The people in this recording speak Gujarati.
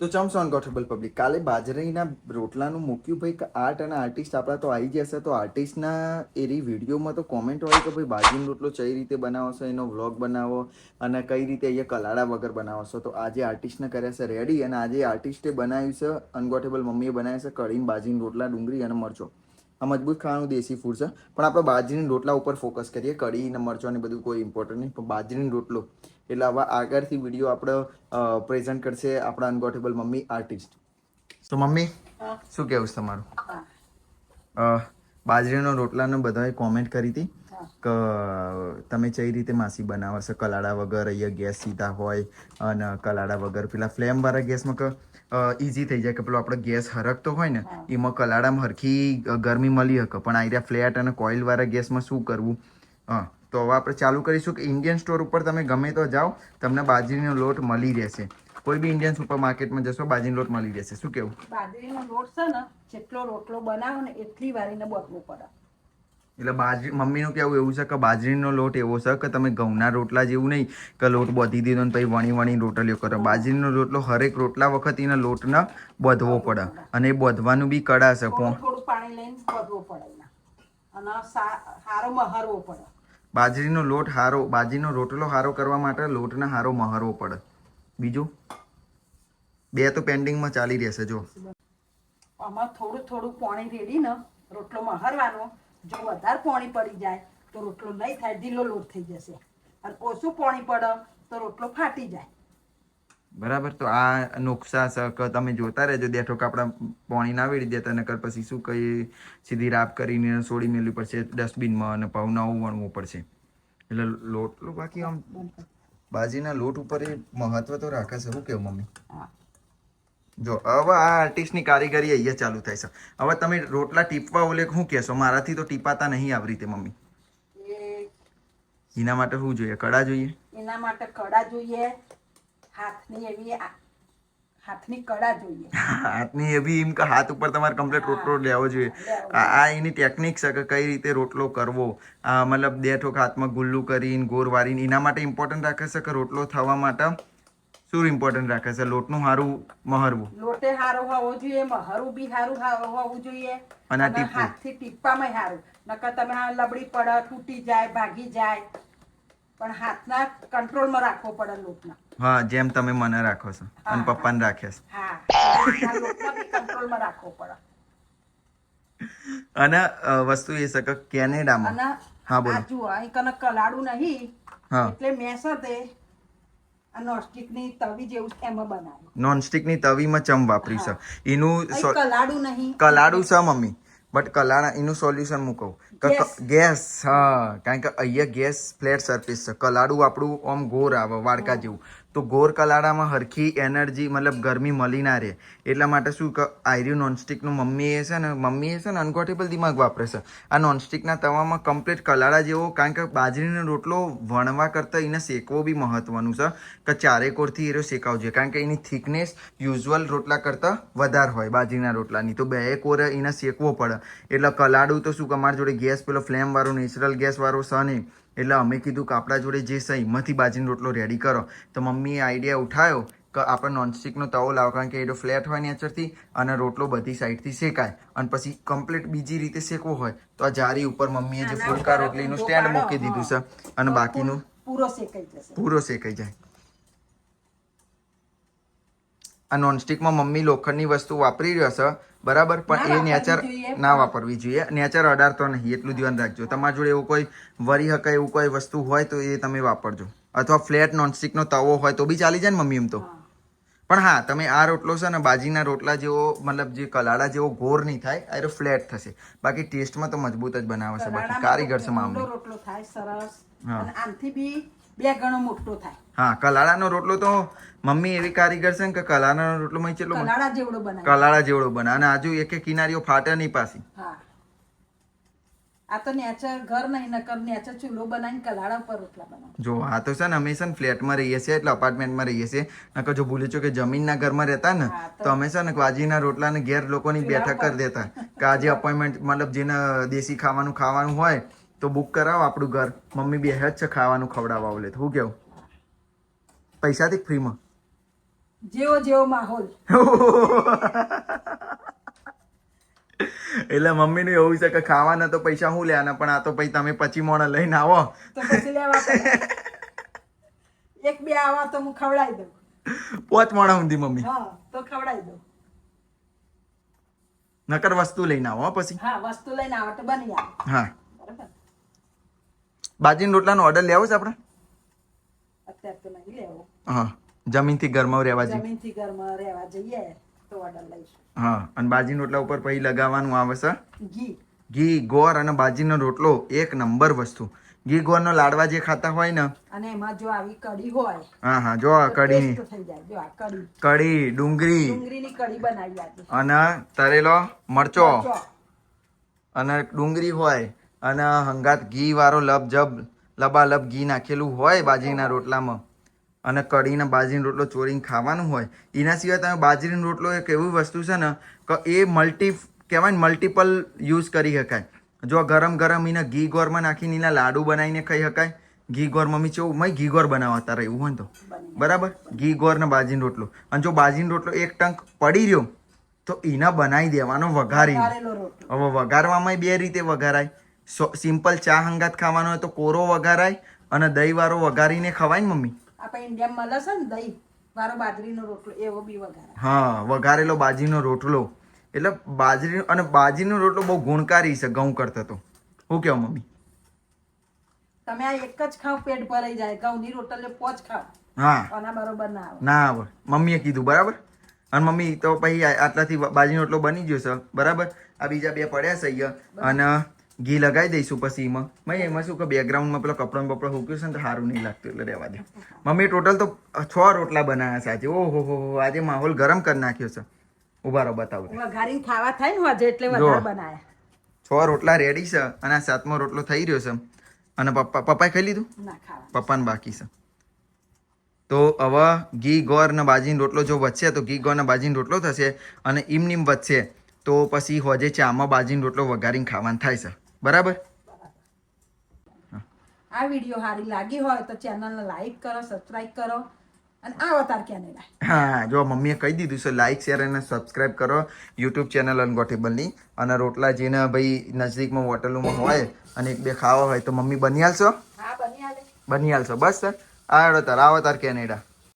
તો ચમ્સ ઓન ગોઠેબલ પબ્લિક કાલે બાજરીના રોટલાનું મૂક્યું ભાઈ આર્ટ અને આર્ટિસ્ટ આપણા તો આવી જશે. તો આર્ટિસ્ટના એની વિડીયોમાં તો કોમેન્ટ હોય કે ભાઈ બાજરીનો રોટલો કઈ રીતે બનાવો છો એનો વ્લોગ બનાવો અને કઈ રીતે અહીંયા કલાડા વગર બનાવો છો તો આજે આર્ટિસ્ટને કર્યા છે રેડી અને આજે આર્ટિસ્ટે બનાવ્યું છે અનગોઠેબલ મમ્મીએ બનાવ્યા છે, કઢીને બાજરીના રોટલા, ડુંગળી અને મરચો. આ મજબૂત ખાવાનું દેશી ફૂડ છે. પણ આપણે બાજરીના રોટલા ઉપર ફોકસ કરીએ, કઢી અને મરચો ને બધું કોઈ ઇમ્પોર્ટન્ટ નહીં. પણ બાજરીનો રોટલો એટલે આવા આગળથી વીડિયો આપણે પ્રેઝન્ટ કરશે આપણા અનગોટેબલ મમ્મી આર્ટિસ્ટ તો મમ્મી શું કહેવું છે તમારું? બાજરીનો રોટલાને બધાએ કોમેન્ટ કરી હતી કે તમે કઈ રીતે માસી બનાવો છો? કલાડા વગર અહીંયા ગેસ સીધા હોય અને કલાડા વગર. પેલા ફ્લેમવાળા ગેસમાં કે ઇઝી થઈ જાય કે પેલો આપણો ગેસ હરકતો હોય ને એમાં કલાડામાં હરખી ગરમી મળી શકે. પણ આ ફ્લેટ અને કોઇલવાળા ગેસમાં શું કરવું? હા. તો હવે આપણે ચાલુ કરીશું કે ઇન્ડિયન સ્ટોર ઉપર તમે ગમે તો જાઓ તમને બાજરીનો લોટ મળી રહેશે. કોઈ બી ઇન્ડિયન સુપર માર્કેટમાં જશો બાજરીનો લોટ મળી રહેશે. શું કેવું? બાજરીનો લોટ છે ને જેટલો રોટલો બનાવો ને એટલી વારીને બદલવું પડે. એટલે બાજરી મમ્મીનું કેવું એવું છે કે બાજરીનો લોટ એવો છે કે તમે ઘઉંના રોટલા જેવું નહીં કે લોટ બોધી દીધો ને પછી વણી વણી રોટલીઓ કરો. બાજરીનો રોટલો હરેક રોટલા વખત એના લોટને બધવો પડે. અને એ બધવાનું બી કડા છે થોડું પાણી લઈને બધવો પડે અને સારો મહારવો પડે. બાજરીનો લોટ હારો, બાજરીનો રોટલો હારો કરવા માટે લોટને હારો મહારવો પડે. બીજું? બે તો પેન્ડિંગમાં ચાલી રહેશે, જો. આમાં થોડું થોડું પાણી રેડીને રોટલો મહારવાનો. જો વધારે પાણી પડી જાય તો રોટલો નહીં થાય, ઢીલો લોટ થઈ જશે. અને ઓછું પાણી પડે તો રોટલો ફાટી જાય. બરાબર? તો આ નુકસા છે તમે જોતા રહેજો. દેઠો આપણા પાણી ના વેડી દેતા નકર પછી શું કહીએ સીધી રાપ કરીને છોડી મેળવી પડશે ડસ્ટબિનમાં અને પાવ નવું વણવું પડશે. એટલે લોટ બાકી આમ બાજીના લોટ ઉપર એ મહત્વ તો રાખે છે. શું કેવું મમ્મી? જો હવે આ આર્ટિસ્ટની કારીગરી અહીંયા ચાલુ થાય છે. હવે તમે રોટલા ટીપવા ઓલે શું કહેશો? મારાથી તો ટીપાતા નહીં આવી રીતે મમ્મી. એના માટે શું જોઈએ? કડા જોઈએ? એના માટે કડા જોઈએ. હાથની એવી હાથની કડા જોઈએ. હાથની એવી એમ કે હાથ ઉપર તમારે કમ્પ્લીટ રોટલો લેવો જોઈએ. આ એની ટેકનિક છે કે કઈ રીતે રોટલો કરવો? આ મતલબ બે ઠોક હાથમાં ગુલ્લું કરીને ગોર વારીને એના માટે ઇમ્પોર્ટન્ટ રાખે છે કે રોટલો થવા માટે શું ઇમ્પોર્ટન્ટ રાખે છે? લોટનું સારું મહરવું. લોટે હારો હોવો જોઈએ મહરું બી હારું હારું હોવું જોઈએ. અને. હાથથી ટીપવામાં હારું. નકર તમે લબડી પડે તૂટી જાય ભાગી જાય. પણ હાથના કંટ્રોલમાં રાખવો પડે લોટના. હા જેમ તમે મને રાખો છો. અને પપ્પાને રાખે છે. હા કંટ્રોલમાં રાખવો પડે. અને વસ્તુ એ છે કે કેનેડામાં. હા, બોલો. જુઓ અહીં કને કલાડું નહીં હા. એટલે મેં આ નોનસ્ટિકની તવી જેવું એમાં બનાવ્યું. નોનસ્ટિકની તવીમાં ચમ વાપરી છે એનું કલાડું નહીં. કલાડું છે મમ્મી. બટ કલાણા એનું સોલ્યુશન હું કહું. ગેસ હા. કારણ કે અહીંયા ગેસ ફ્લેટ સર્ફિસ છે. કલાડું આપણું આમ ગોર આવે વાડકા જેવું. તો ગોર કલાડામાં હરખી એનર્જી, મતલબ ગરમી મળી ના રહે. એટલા માટે શું કે, આયર્યું નોનસ્ટિકનું મમ્મીએ છે ને, મમ્મીએ છે ને અનકોટેબલ દિમાગ વાપરે છે. આ નોનસ્ટિકના તવામાં કમ્પ્લીટ કલાડા જેવો, કારણ કે બાજરીનો રોટલો વણવા કરતાં એને શેકવો બી મહત્વનું છે, કે ચારેકોરથી એરો શેકાવો જોઈએ. કારણ કે એની થિકનેસ યુઝ્યુઅલ રોટલા કરતાં વધારે હોય, બાજરીના રોટલાની. તો બે કોર એને શેકવો પડે. એટલે કલાડું તો શું, કે અમારા જોડે ગેસ, પેલો ફ્લેમ વાળો નેચરલ ગેસ વાળો છે નહીં. એટલે અમે કીધું કે આપણા જોડે જે છે હિંમતથી બાજરીનો રોટલો રેડી કરો. તો મમ્મીએ આઈડિયા ઉઠાયો કે આપણે નોનસ્ટિકનો તવો લાવો કારણ કે એનો ફ્લેટ હોય નેચરથી અને રોટલો બધી સાઈડથી શેકાય. અને પછી કમ્પ્લીટ બીજી રીતે શેકવો હોય તો આ જારી ઉપર મમ્મીએ જે ફૂલકા રોટલીનું સ્ટેન્ડ મૂકી દીધું છે અને બાકીનું પૂરો શેકાઈ જશે. પૂરો શેકાઈ જાય. આ નોનસ્ટિકમાં મમ્મી લોખંડની વસ્તુ વાપરી રહ્યો છે બરાબર? પણ એ નેચર ના વાપરવી જોઈએ. નેચર અડાડતો નહીં એટલું ધ્યાન રાખજો. તમારા જોડે એવું કોઈ વરી હકાય એવું કોઈ વસ્તુ હોય તો એ તમે વાપરજો. અથવા ફ્લેટ નોનસ્ટિકનો તવો હોય તો બી ચાલી જાય ને મમ્મી એમ તો. પણ હા તમે આ રોટલો છે ને બાજીના રોટલા જેવો મતલબ જે કલાડા જેવો ગોર નહીં થાય આ ફ્લેટ થશે. બાકી ટેસ્ટમાં તો મજબૂત જ બનાવે છે બાકી કારીગર છે મામલી. રોટલો થાય સરસ. આમથી બી બે ગણો મોટો થાય. હા કલાળાનો રોટલો તો મમ્મી એવી કારીગર છે ને કે કલાળાનો રોટલો મય ચેટલો બને? જેવડો બનાવે કલાળા જેવડો બને. અને આજુ એક એક કિનારીઓ ફાટે નહીં પાછી. હા. આ તો નેચર ઘર નહીં નકર નેચર ચૂલો બનાવીને કલાળા પર રોટલા બનાવે. જો આ તો છે ને અમે છે ને ફ્લેટમાં રહીએ છીએ એટલે અપાર્ટમેન્ટમાં રહીએ છીએ. નકર જો ભૂલી છો કે જમીનના ઘરમાં રહેતા ને તો અમે છે ને વાજીના રોટલાને ઘેર લોકોની બેઠક કરી દેતા. કે આજે અપોઇન્ટમેન્ટ મતલબ જેને દેશી ખાવાનું ખાવાનું હોય તો બુક કરાવો આપણું ઘર. મમ્મી બે જ છે ખાવાનું ખવડાવવા ઓલે. તો હું કેવું? પૈસાથી ફ્રીમાં જેવો જેવો માહોલ. એટલે મમ્મીનું એવું છે કે ખાવાના તો પૈસા હું લેવાના પણ આ તો પછી તમે પછી મોણા લઈને આવો. લેવા એક બે આવા તો હું ખવડાવી દઉં. પોચ મોણા ઊંધી મમ્મી. હા તો ખવડાવી દઉં. નકર વસ્તુ લઈને આવો પછી. હા વસ્તુ લઈને આવો તો બની આવે. હા. બાજીના રોટલાનો ઓર્ડર લેવો છે આપણે? અત્યારે તો નહીં લેવો. હા જમીનથી ઘરમાં રહેવા જઈએ. જમીનથી ઘરમાં રહેવા જઈએ તો ઓર્ડર લઈશું. હા અને બાજરીના રોટલા ઉપર પછી લગાવવાનું આવે છે? ઘી. ઘી ગોળ અને બાજરીનો રોટલો એક નંબર વસ્તુ. ઘી ગોળનો લાડવા જે ખાતા હોય ને? અને એમાં જો આવી કઢી હોય હા હા જો આ કઢી થઈ જાય. કઢી. કઢી ડુંગળી. ડુંગળીની કઢી બનાવી અને તરેલો મરચો. અને ડુંગળી હોય અને હંગાત ઘી વાળો લબજબ લબાલબ ઘી નાખેલું હોય બાજરીના રોટલામાં. અને કઢીને બાજરીનો રોટલો ચોરીને ખાવાનું હોય. એના સિવાય તમે બાજરીનો રોટલો એક એવી વસ્તુ છે ને કે એ મલ્ટી કહેવાય ને મલ્ટિપલ યુઝ કરી શકાય. જો ગરમ ગરમ એને ઘી ગોરમાં નાખીને એના લાડુ બનાવીને ખાઈ શકાય. ઘી ગોર મમ્મી ચેવું મય ઘી ગોર બનાવતા રહ્યું હોય તો. બરાબર? ઘી ગોર ને બાજરીનો રોટલો. અને જો બાજરીનો રોટલો એક ટંક પડી રહ્યો તો એના બનાવી દેવાનો વઘારી હવે વઘારવામાં બે રીતે વઘારાય. સિમ્પલ ચા હંગાત ખાવાનો હોય તો કોરો વઘારાય અને દહીં વાળો વઘારીને ખવાય ને મમ્મી? આપણે ઇન્ડિયામાં મળે છે ને દહીં મારો બાજરીનો રોટલો એવો બી વઘારે. હા વઘારેલો બાજરીનો રોટલો. એટલે બાજરી અને બાજરીનો રોટલો બહુ ગુણકારી છે ઘઉં કરતા તો. હું કેવું મમ્મી? તમે આ એક જ ખાવ પેટ ભરાઈ જાય. ઘઉંની રોટલે પોચ ખાવ. હા. આના બરોબર ના આવે. ના આવે. મમ્મીએ કીધું બરાબર? અને મમ્મી તો પછી આટલાથી બાજરીનો રોટલો બની ગયો છે. બરાબર? આ બીજા બે પડ્યા છે અહીંયા. અને ઘી લગાવી દઈશું પછી એમાં. મેં એમાં શું કે બેકગ્રાઉન્ડમાં પેલો કપડાં બપડા મૂક્યું છે ને તો સારું નહીં લાગતું એટલે રહેવા દે. મમ્મી ટોટલ તો છ રોટલા બનાવ્યા છે આજે. ઓહો હો હો આજે માહોલ ગરમ કરી નાખ્યો છે. ઊભા રહો બતાવું વઘારીને ખાવા થાય ને હોજે એટલે વધારે બનાયા. છ રોટલા રેડી છે અને આ સાતમો રોટલો થઈ રહ્યો છે. અને પપ્પા પપ્પાએ ખાઈ લીધું? ના પપ્પાને બાકી છે. તો હવે ઘી ગોર ને બાજીનો રોટલો જો વધશે તો ઘી ગોર ને બાજીનો રોટલો થશે અને ઈમ નીમ વધશે તો પછી હોજે ચામાં બાજીનો રોટલો વઘારીને ખાવાનું થાય છે. બરાબર? આ વીડિયો સારી લાગી હોય તો ચેનલને લાઈક કરો સબસ્ક્રાઇબ કરો અને આવો તાર કેનેડા હા જો મમ્મીએ કહી દીધું છે લાઈક શેર અને સબસ્ક્રાઇબ કરો યુટ્યુબ ચેનલ અનગોટેબલની અને રોટલા જેને ભાઈ નજદીકમાં હોટલોમાં હોય અને એક બે ખાવા હોય તો મમ્મી બની આલશો? હા બની આલે. બની આલશો. બસ સર. આ તાર આવો તાર કેનેડા